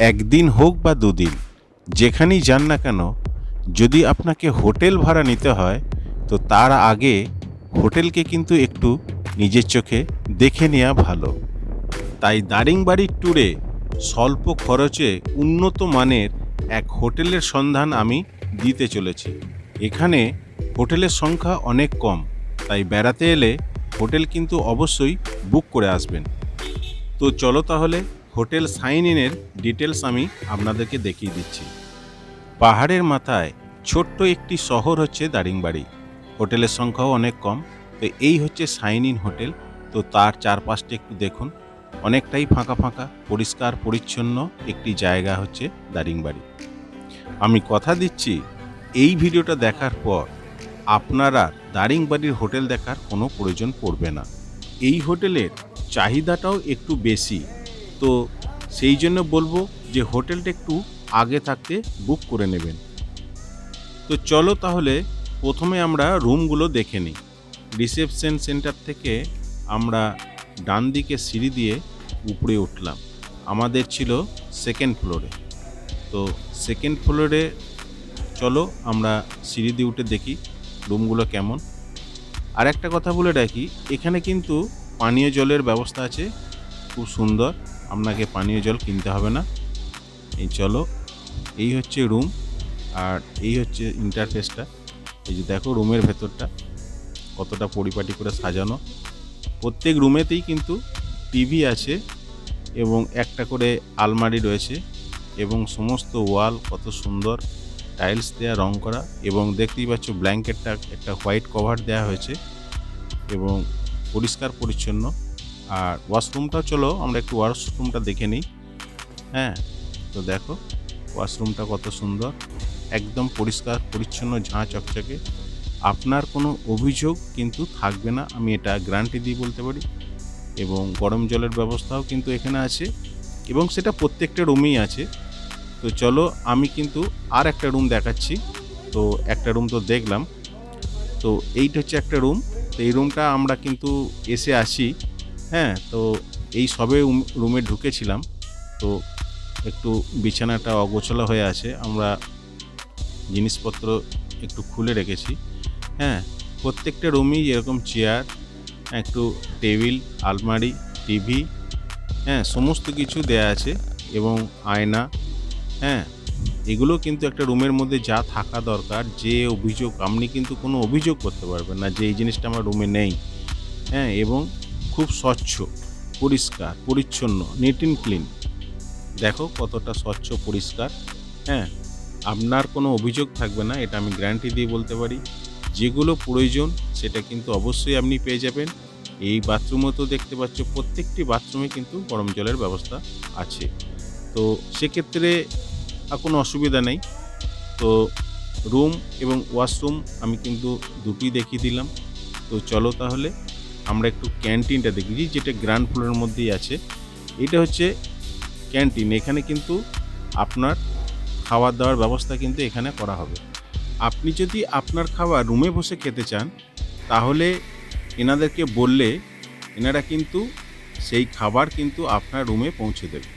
একদিন হোক বা দুদিন, যেখানেই যান না কেন, যদি আপনাকে হোটেল ভাড়া নিতে হয়, তো তার আগে হোটেলকে কিন্তু একটু নিজের চোখে দেখে নেওয়া ভালো। তাই দারিংবাড়ির ট্যুরে স্বল্প খরচে উন্নত মানের এক হোটেলের সন্ধান আমি দিতে চলেছি। এখানে হোটেলের সংখ্যা অনেক কম, তাই বেড়াতে এলে হোটেল কিন্তু অবশ্যই বুক করে আসবেন। তো চলো তাহলে হোটেল সাইন ইনের ডিটেলস আমি আপনাদেরকে দেখিয়ে দিচ্ছি। পাহাড়ের মাথায় ছোট্ট একটি শহর হচ্ছে দারিংবাড়ি। হোটেলের সংখ্যাও অনেক কম, তো এই হচ্ছে সাইন ইন হোটেল। তো তার চারপাশটা একটু দেখুন, অনেকটাই ফাঁকা ফাঁকা, পরিষ্কার, পরিচ্ছন্ন একটি জায়গা হচ্ছে দারিংবাড়ি। আমি কথা দিচ্ছি, এই ভিডিওটা দেখার পর আপনারা দারিংবাড়ির হোটেল দেখার কোনো প্রয়োজন পড়বে না। এই হোটেলের চাহিদাটাও একটু বেশি। তো সেই জন্য বলব যে হোটেলটা একটু আগে থাকতে বুক করে নেবেন। তো চলো তাহলে প্রথমে আমরা রুমগুলো দেখে নিই। রিসেপশন সেন্টার থেকে আমরা ডান দিকে সিঁড়ি দিয়ে উপরে উঠলাম। আমাদের ছিল সেকেন্ড ফ্লোরে তো সেকেন্ড ফ্লোরে চলো আমরা সিঁড়ি দিয়ে উঠে দেখি রুমগুলো কেমন। আর একটা কথা বলে রাখি, এখানে কিন্তু পানীয় জলের ব্যবস্থা আছে, খুব সুন্দর। আপনাকে পানীয় জল কিনতে হবে না। এই চলো, এই হচ্ছে রুম আর এই হচ্ছে ইন্টারফেসটা এই যে দেখো রুমের ভেতরটা, কতটা পরিপাটি করে সাজানো। প্রত্যেক রুমেতেই কিন্তু টিভি আছে এবং একটা করে আলমারি রয়েছে এবং সমস্ত ওয়াল কত সুন্দর টাইলস দেওয়া রং করা এবং দেখতেই পাচ্ছ ব্ল্যাঙ্কেটটা একটা হোয়াইট কভার দেওয়া হয়েছে এবং পরিষ্কার পরিচ্ছন্ন। আর ওয়াশরুমটাও চলো, আমরা একটু ওয়াশরুমটা দেখে নিই। হ্যাঁ তো দেখো, ওয়াশরুমটা কত সুন্দর। একদম পরিষ্কার, পরিচ্ছন্ন, ঝাঁ চকচকে। আপনার কোনো অভিযোগ কিন্তু থাকবে না, আমি এটা গ্যারান্টি দিয়ে বলতে পারি। এবং গরম জলের ব্যবস্থাও কিন্তু এখানে আছে এবং সেটা প্রত্যেকটা রুমেই আছে। তো চলো, আমি কিন্তু আর একটা রুম দেখাচ্ছি। তো একটা রুম তো দেখলাম। তো এইটা হচ্ছে একটা রুম। তো এই রুমটা আমরা কিন্তু এসে আসি হ্যাঁ তো এই সবে রুমে ঢুকেছিলাম। তো একটু বিছানাটা অগোছলা হয়ে আছে। আমরা জিনিসপত্র একটু খুলে রেখেছি। হ্যাঁ প্রত্যেকটা রুমেই এরকম চেয়ার, একটু টেবিল, আলমারি, টিভি হ্যাঁ সমস্ত কিছু দেয়া আছে এবং আয়না। হ্যাঁ এগুলো কিন্তু একটা রুমের মধ্যে যা থাকা দরকার, যে অভিযোগ, আপনি কিন্তু কোনো অভিযোগ করতে পারবেন না যে এই জিনিসটা আমার রুমে নেই। হ্যাঁ এবং খুব স্বচ্ছ, পরিষ্কার, পরিচ্ছন্ন নিট অ্যান্ড ক্লিন দেখো কতটা স্বচ্ছ, পরিষ্কার হ্যাঁ? আপনার কোনো অভিযোগ থাকবে না, এটা আমি গ্যারান্টি দিয়ে বলতে পারি। যেগুলো প্রয়োজন, সেটা কিন্তু অবশ্যই আপনি পেয়ে যাবেন। এই বাথরুমও তো দেখতে পাচ্ছ, প্রত্যেকটি বাথরুমে কিন্তু গরম জলের ব্যবস্থা আছে। তো সেক্ষেত্রে আর কোনো অসুবিধা নেই। তো রুম এবং ওয়াশরুম আমি কিন্তু দুটি দেখিয়ে দিলাম। তো চলো তাহলে আমরা একটু ক্যান্টিনটা দেখি যেটা গ্রাউন্ড ফ্লোরের মধ্যেই আছে। এটা হচ্ছে ক্যান্টিন, এখানে কিন্তু আপনার খাওয়ার দাওয়ার ব্যবস্থা কিন্তু এখানে করা হবে। আপনি যদি আপনার খাবার রুমে বসে খেতে চান, তাহলে এনাদেরকে বললে এনারা কিন্তু সেই খাবার কিন্তু আপনার রুমে পৌঁছে দেবে।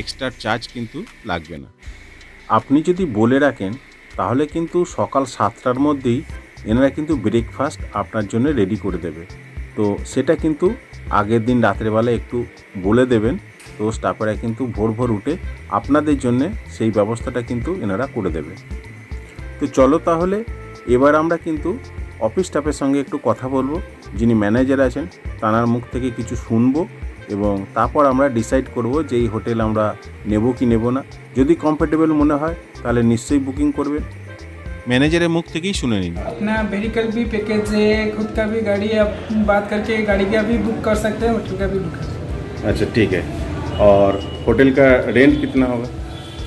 এক্সট্রা চার্জ কিন্তু লাগবে না। আপনি যদি বলে রাখেন, তাহলে কিন্তু সকাল সাতটার মধ্যেই এনারা কিন্তু ব্রেকফাস্ট আপনার জন্য রেডি করে দেবে। তো সেটা কিন্তু আগের দিন রাত্রেবেলা একটু বলে দেবেন। তো স্টাফেরা কিন্তু ভোর ভোর উঠে আপনাদের জন্যে সেই ব্যবস্থাটা কিন্তু এনারা করে দেবে। তো চলো তাহলে এবার আমরা কিন্তু অফিস স্টাফের সঙ্গে একটু কথা বলব। যিনি ম্যানেজার আছেন, তানার মুখ থেকে কিছু শুনব এবং তারপর আমরা ডিসাইড করব যে এই হোটেল আমরা নেব কি নেব না। যদি কমফোর্টেবল মনে হয়, তাহলে নিশ্চয়ই বুকিং করবেন। मैनेजर मुख से ही सुने नहीं अपना व्हीकल भी पैकेज है खुद का भी गाड़ी आप बात करके गाड़ी का भी बुक कर सकते हैं होटल का भी बुक कर सकते हैं अच्छा ठीक है और होटल का रेंट कितना होगा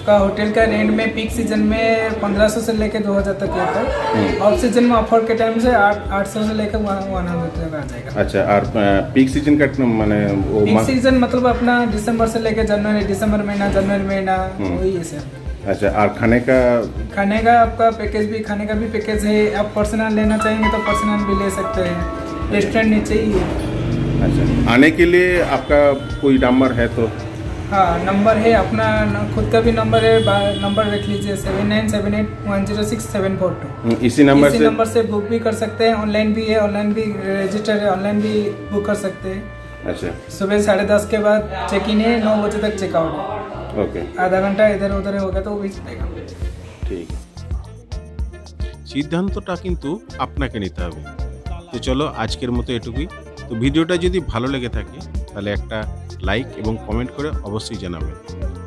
होटल का रेंट में पीक सीजन में 1500 से लेकर 2000 तक रहता है ऑफ सीजन में ऑफर के टाइम से आठ आठ सौ से लेकर वन हंड्रेड तक आ जाएगा अच्छा और पीक सीजन का मैंने पीक सीजन मतलब अपना दिसंबर से लेकर जनवरी दिसंबर महीना जनवरी महीना वही है सर अच्छा और खाने का? खाने का आपका पैकेज भी खाने का भी पैकेज है। आप पर्सनल लेना चाहेंगे तो पर्सनल भी ले सकते हैं। रेस्टोरेंट नीचे ही है अच्छा आने के लिए आपका कोई नंबर है तो? हाँ नंबर है अपना खुद का भी नंबर है। नंबर रख लीजिए seven nine seven eight one zero six seven four two इसी नंबर इसी से? नंबर से बुक भी कर सकते हैं। ऑनलाइन भी है ऑनलाइन भी रजिस्टर है ऑनलाइन भी बुक कर सकते हैं। अच्छा। सुबह साढ़े दस के बाद चेक इन है नौ बजे तक चेकआउट है। ओके आधा घंटा इधर उधर होगा तो वो भी चलेगा ঠিক সিদ্ধান্তটা কিন্তু আপনাকে নিতে হবে তো চলো আজকের মতো এটুকুই তো ভিডিওটা যদি ভালো লেগে থাকে তাহলে একটা লাইক এবং কমেন্ট করে অবশ্যই জানাবেন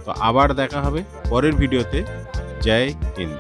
তো আবার দেখা হবে পরের ভিডিওতে জয় হিন্দ